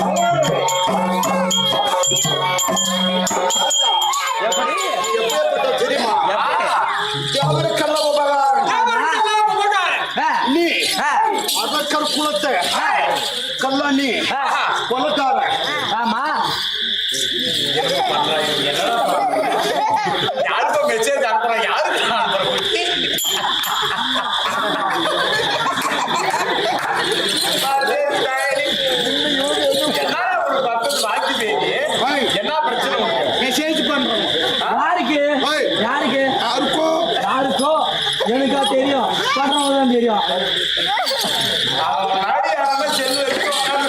Oh, ஆடி ஆடாம cell வச்சு உட்காந்து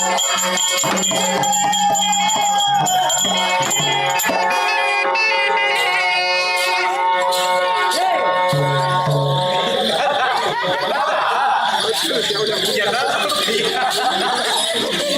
Nada.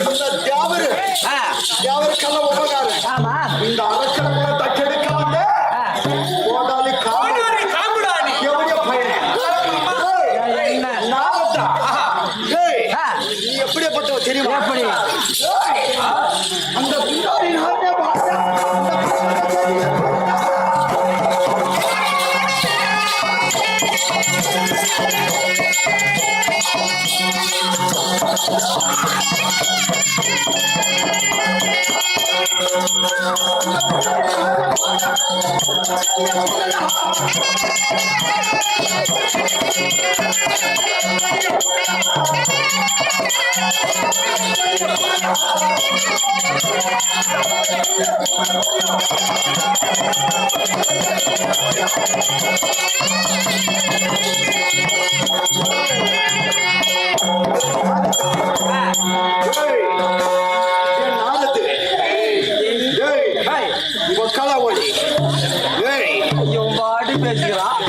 இந்த தியாவரு தியாவருக்கெல்லாம் உபகாரம்? இந்த அரசு Hey!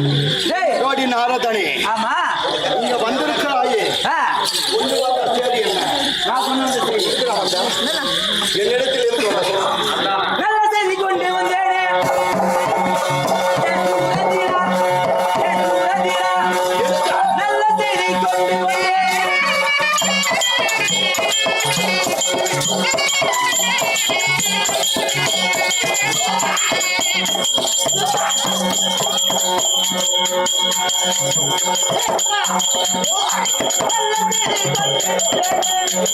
ஜோடி நாரதனே. ஆமா. இங்க வந்திருக்கிற ஆயே ஒன்று வந்த தேதி என்ன? நான் சொன்ன என்னிடத்தில் இருக்கிற Thank you.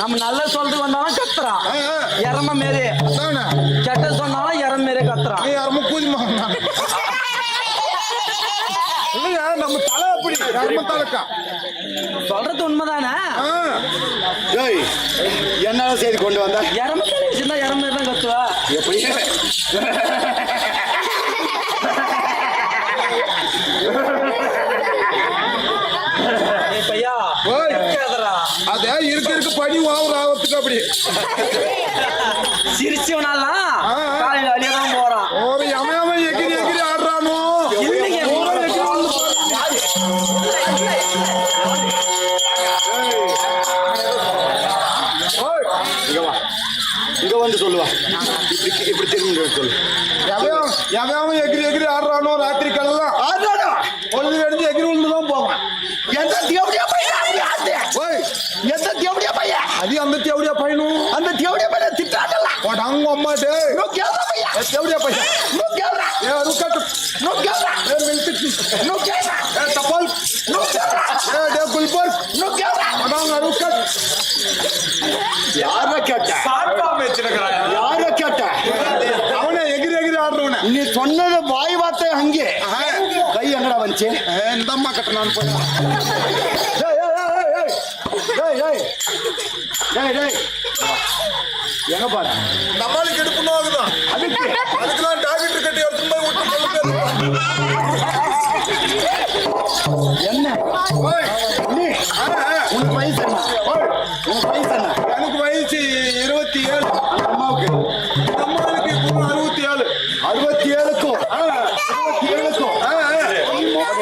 நம்ம நல்ல சொல்லிட்டு வந்தாலும் கத்துறான். எரம மாரி. கெட்ட சொன்னாலும் எரம் மாரி கத்துறான். யாருமோ கூதிமா இல்லையா நம்ம தலை அப்படி நம்ம தலைக்கா. சொல்றது உண்மைதானே? ஏய் என்ன செய்தி கொண்டு வந்த? எரம சின்ன இறந்து தான் கத்துவா? எப்படி? அதே இருக்க இருக்க பணி வாங்குற அப்படி. சிரிச்சவனாலாம் అది అంత తేవడియా పైన అంత తేవడియా పైన తిట్టాడల్లా వాడు అంగ అమ్మాటే నువ్వు కేవరా పయ్యా తేవడియా పైసా నువ్వు కేవరా ఏ రుకట్టు నువ్వు కేవరా ఏ మిల్పిట్టి నువ్వు కేవరా ఏ తపాల్ నువ్వు కేవరా ఏ డే గుల్బర్ నువ్వు కేవరా అడంగ రుకట్ யார கேட்ட சாத்தாம வச்சிருக்கிறாங்க யார கேட்ட அவனை எகிரி எகிரி ஆடுறவன நீ சொன்னது வாய் வார்த்தை அங்கே கை எங்கடா வந்துச்சு இந்த அம்மா கட்டினான்னு போய் ஏய், ஏய். எங்க பாரு? இந்த அம்மாளுக்கு எடுக்கணும் ஆகுதான் அதுக்கு. அதுக்கெல்லாம் டாக்டர் கட்டி எடுத்துட்டு போய் விட்டு என்ன? நீ. உனக்கு வயசு என்ன? உனக்கு வயசு என்ன? எனக்கு வயசு இருபத்தி ஏழு. அம்மாவுக்கு. இந்த அம்மாளுக்கு இப்போ அறுபத்தி ஏழு. அறுபத்தி ஏழுக்கும். இருபத்தி ஏழுக்கும்.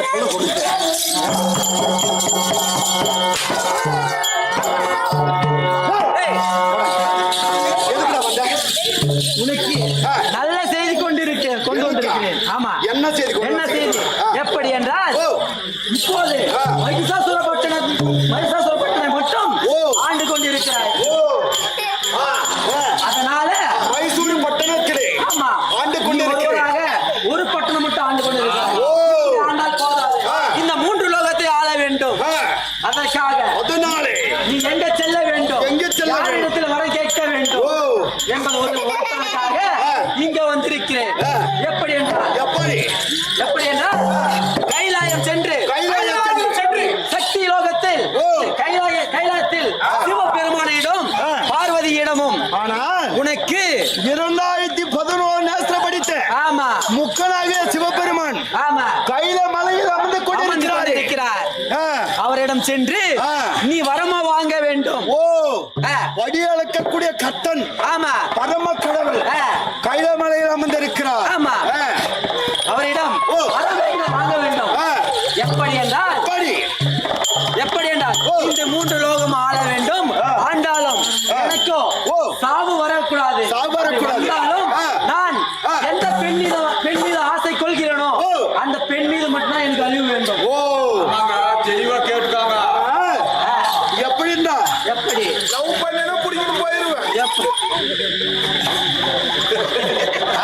சொல்ல கொடுத்து அவரிடம் சென்று. நீ வரமா வாங்க வேண்டும் ஓ ஆ. வடி அளக்கக்கூடிய கத்தன் ஆமா பரம கடவுள் ஆ. கையில மலையில் அமர்ந்திருக்கிறார் ஆமா. அவரிடம். வர வேண்டும் வாங்க வேண்டும். எப்படி என்றால்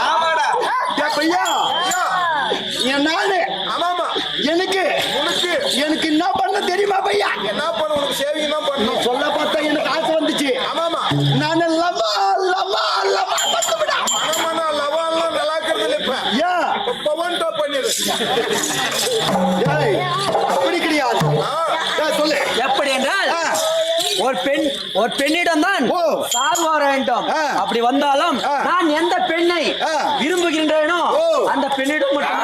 ஆமாடா. பையா. என் நானு ஆமாமா எனக்கு. எனக்கு என்ன பண்ண தெரியுமா பையா? என்ன பண்ண உனக்கு சேவிங் தான் சொல்ல பார்த்தா எனக்கு ஆசை வந்துச்சு. ஆமாமா நான் லவா லவா லவா பத்துடா மனமன நல்லா இருக்கிறது யா. பவன் டாப் பண்ணிரு அப்படி கிடையாது சொல்லு. எப்படி என்றால் ஒரு பெண் ஒரு பெண்ணிடம் தான் சாவு வர வேண்டும். அப்படி வந்தாலும் நான் எந்த பெண்ணை விரும்புகின்றேனோ அந்த பெண்ணிடம் மட்டும்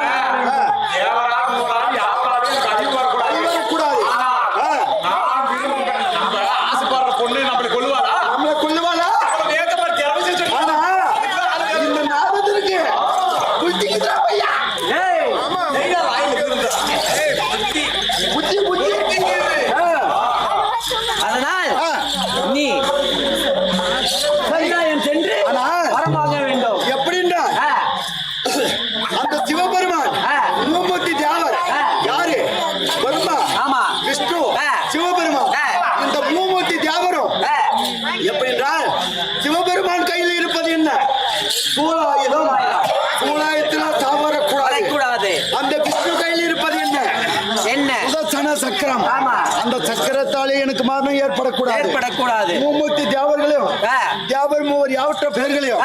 வரம் வாங்க வேண்டும். எப்படின்னா அந்த சிவபெருமான் முகமூர்த்தி தேவர் யாரு? பிரம்மா ஆமா. விஷ்ணு சிவபெருமான். இந்த முகமூர்த்தி தேவரும் எப்படின்றால் சிவபெருமான் கையில் இருப்பது என்ன? சூழாயுதம் சூழாயத்தில் சாவர கூடாது அந்த விஷ்ணு கையில் இருப்பது என்ன? என்ன? சுதர்சன சக்கரம். அந்த சக்கரத்தாலே எனக்கு மரணம் ஏற்படக்கூடாது. ஏற்படக்கூடாது. மூமூர்த்தி தேவர்களையும் தேவர் மூவர் யாவற்ற பெயர்களையும்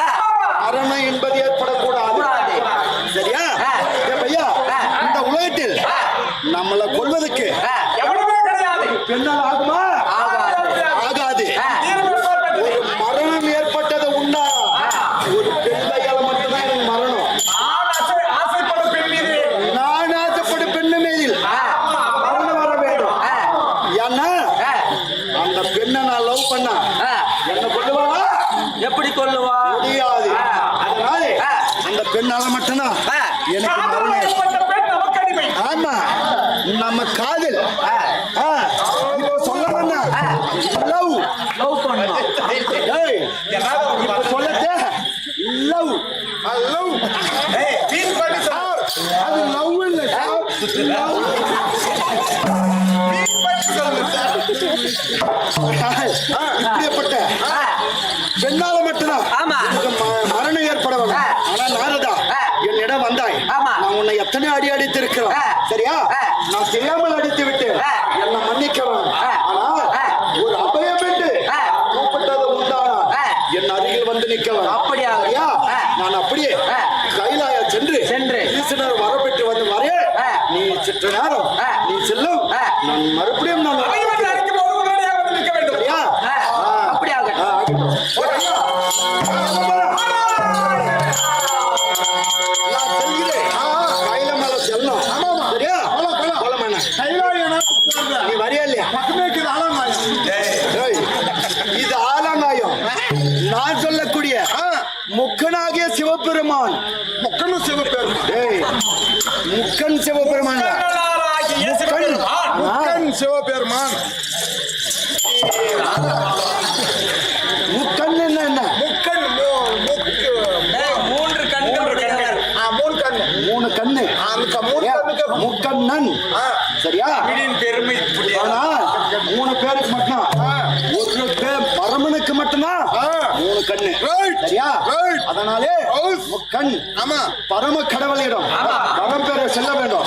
இப்படியப்பட்ட. பெண்ணால மட்டும்தான். மரணம் ஏற்பட வேணும் ஆனா நாரதா என்னிடம் வந்தாய். நான் உன்னை எத்தனை அடி அடித்திருக்கிறோம். சரியா? நான் செய்யாமல் அடித்து விட்டேன் என்னை மன்னிக்க பக்கமே இருக்குது ஆலங்காயம். இது ஆலங்காயம். நான் சொல்லக்கூடிய முக்கனாகிய சிவபெருமான். முக்கனும் சிவபெருமான். முக்கன் சிவபெருமான் முக்கன். சிவபெருமான். கண் ஆமா. பரம கடவுளிடம் வரம் பெற செல்ல வேண்டும்.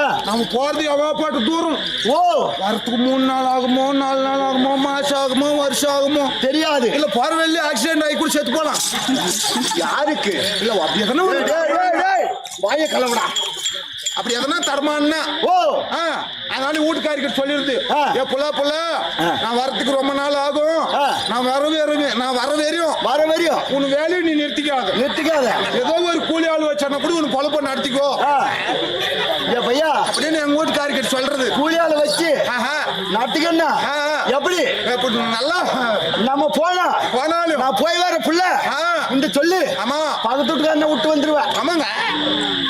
நம்ம போறது எவ்வளோ பாட்டு தூரம். ஓ. வரத்துக்கு மூணு நாள் ஆகுமோ நாலு நாள் ஆகுமோ மாசம் ஆகுமோ வருஷம் ஆகுமோ. தெரியாது. இல்ல பரவாயில்ல ஆக்சிடென்ட் ஆகி கூட செத்து போலாம். யாருக்கு? இல்ல அப்படி எதனா வாயை கலவடா. அப்படி எதனா தரமான்னா ஓ. ஆ, அதனால வீட்டுக்காரிக்கிட்ட சொல்லிருது ஆ. ஏ புள்ள புள்ள. நான் வரத்துக்கு ரொம்ப நாள் ஆகும். நான் வர வரையும் நான் வர வரையும் வர வரையும் உன் வேலையை நீ நிறுத்திக்காத நிறுத்திக்காத ஏதோ ஒரு கூலி ஆள் வச்சானா கூட உன் பொழப்ப நடத்திக்கோ. ஏ பையா அப்படின்னு எங்க வீட்டுக்காரிக்கிட்ட சொல்றது கூலியால வச்சு ஆஹா. எப்படி நல்லா நம்ம போனா போனாலும் நான் போய் வர புள்ள ஆ. இந்த சொல்லு ஆமா பக்கத்து வீட்டுக்காரனை விட்டு வந்துருவேன் ஆமாங்க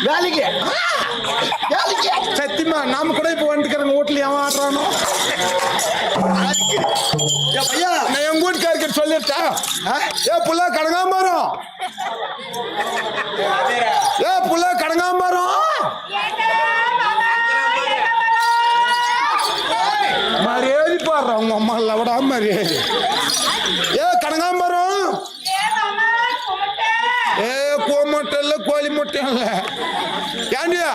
வேலைக்கு வேலைக்கு சத்தியமா நாம கூட இப்ப வந்துக்கிறவங்க வீட்டுல ஏன் ஆடுறானோ ஏ பையா நான் எங்க வீட்டுக்காரிக்கிட்ட சொல்லிருட்டா ஏ புள்ள கடங்காமரம் ஏ புள்ள கடங்காமரம் மரியாதை பாடுற உங்க அம்மா இல்ல விட ஏ கடங்காமரம் ஏ கோ முட்டை இல்ல கோழி முட்டை இல்ல ஏண்டியா?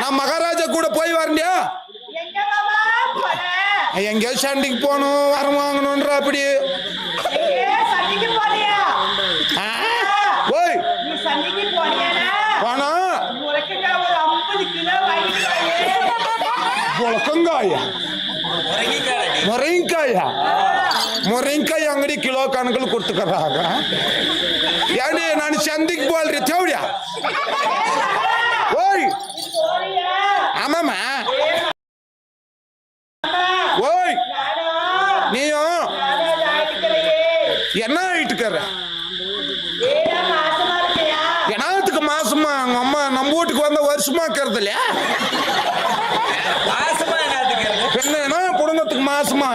நான் மகாராஜா கூட போய் வரண்டியா எங்கேயோ சண்டைக்கு போகணும் வரம் வாங்கணுன்ற அப்படி. ಅಂಗಡಿ ಕಿಲೋ ಕಣಗಳು ಕೊಡ್ತಕರಾಗ ಏನೇ ನಾನು ಚಂದಿಗೆ ಬೋಲ್ರಿ ತೇವ್ಡ್ಯಾ ಓಯ್ ಆಮಮ್ಮ ஓய் நீயும் என்ன ஆயிட்டுக்கற என்னத்துக்கு மாசமா அவங்க அம்மா நம்ம வீட்டுக்கு வந்த வருஷமா இருக்கிறது இல்லையா மாசமா என்னத்துக்கு என்ன என்ன குடும்பத்துக்கு மாசமா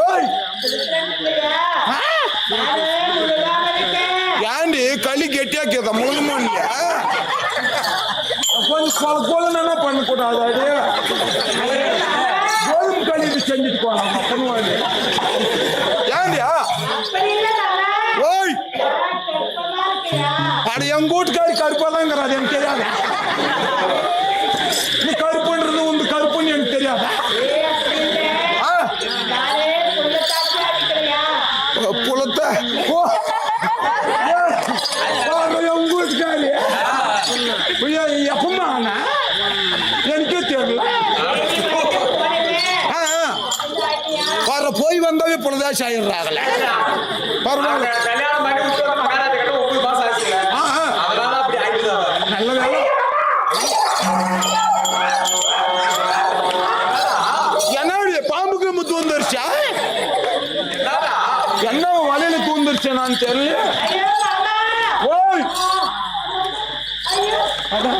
ஓய். ஏண்டி களி கெட்டியாக்கியத முழுமா இல்லையா கொஞ்சம் கொல கொலன்னு பண்ணக்கூடாது அடி கோதுமை களி இது செஞ்சுட்டு போலாம் பண்ணுவாங்க ஏண்டியா ஓய் என் எங்க கருப்பா கருப்பாதாங்கிறாது எனக்கு தெரியாது. நீ கருப்புன்றது உங்க கருப்புன்னு எனக்கு தெரியாது. ஆ, புலத்த. ஓ. ஏய், வீட்டுக்காரி எப்பமா எனக்கே தெரியல. ஆ, ஆ. வர போய் வந்தவே புலதாசி ஆயிடுறாங்களே. பரவாயில்ல. என்ன வலையில தூந்துருச்சு நான் தெரியல ஓய்! அடா.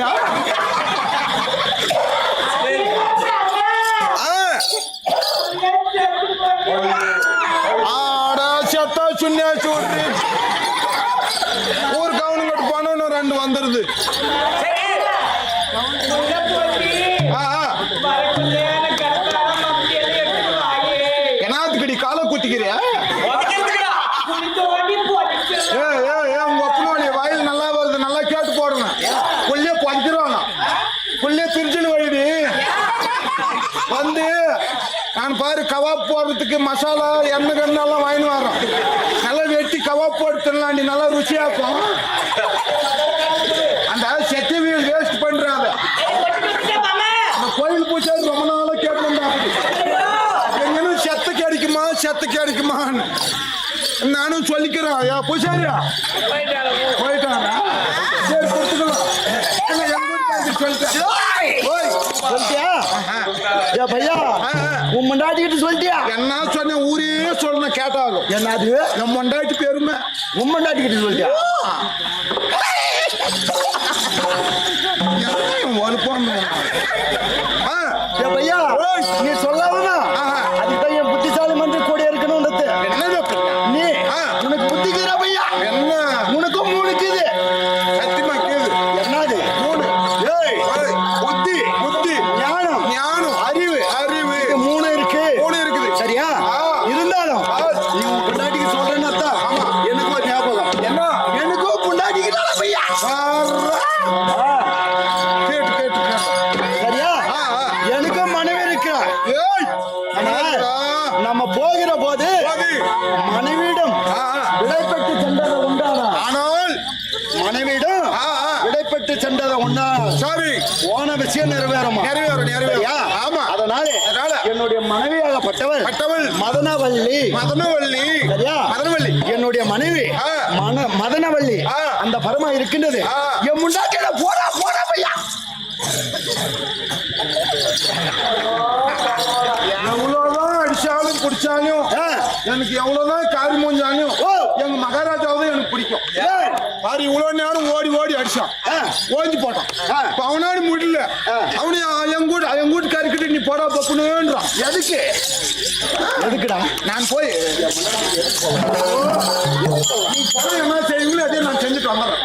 ஆ. ஆடா செத்தா சுன்னியாச்சு விட்டு ஊருக்கு அவனுங்கிட்ட இன்னும் ரெண்டு வந்துருது. ஆ, ஆ. வரக்குள்ளே எனக்கு கருத்தாரம் அப்படி எல்லாம் எடுத்துட்டு வாயே. என்னத்துக்கடி காலை குத்திக்கிறியா உதைக்கிறதுக்குடா. குனிந்து ஓடி போட்டு ஏ ஏ ஏ உங்க அப்பனோடைய வாயில் நல்லா வருது நல்லா கேட்டு போடுங்க புள்ளிய பதிக்கிறோம் புள்ளிய பிரிச்சுன்னு வழிடி வந்து நான் பாரு கவாப் போடுறதுக்கு மசாலா எண்ணெய் கண்ணெல்லாம் வாங்கிட்டு வரோம் நல்லா வெட்டி கவாப் போட்டு தின்னலாண்டி நல்லா ருசியாக்கும் அந்த செத்தி வீல் வேஸ்ட் பண்றாங்க அந்த கோயில் பூஜை ரொம்ப நாளா கேட்டுருந்தா எங்கன்னு செத்த கிடைக்குமா செத்த கிடைக்குமான்னு நானும் சொல்லிக்கிறேன். ஐயா பூசாரியா போயிட்டாரா சரி கொடுத்துக்கலாம். சொல்லிட்டேன். சொல்லிட்டியா? ஏ பையா சொல்லிட்டியா? என்ன சொன்ன ஊரே சொன்ன கேட்டாகும் என்னது? என் மொண்டாட்டி பெருமை உன் சொல்லிட்டியா? வலுப்பான் ஏ பையா ஓய். நீ சொல்லாமனா மதனவள்ளி சரியா? மதனவள்ளி என்னுடைய மனைவி ஆ. அந்த பரமா இருக்கின்றது. என் முண்டாட்டியில போடா போடா பையா. எவ்வளவுதான் அடிச்சாலும் பிடிச்சாலும். எனக்கு எவ்வளவுதான் காரி மூஞ்சாலும். எங்க மகாராஜாவை தான் எனக்கு பிடிக்கும். பாரு இவ்வளவு நேரம் ஓடி ஓடி அடிச்சான். ஓஞ்சி போட்டான். அவனால முடியல. அவனு என் கூட என் வீட்டுக்காரிக்கிட்ட நீ போடா பப்புனுன்றான். எதுக்கு? எதுக்குடா? நான் போய் நீ பணம் என்ன செய்வீங்களோ அதே நான் செஞ்சுட்டு வந்துடுறேன்.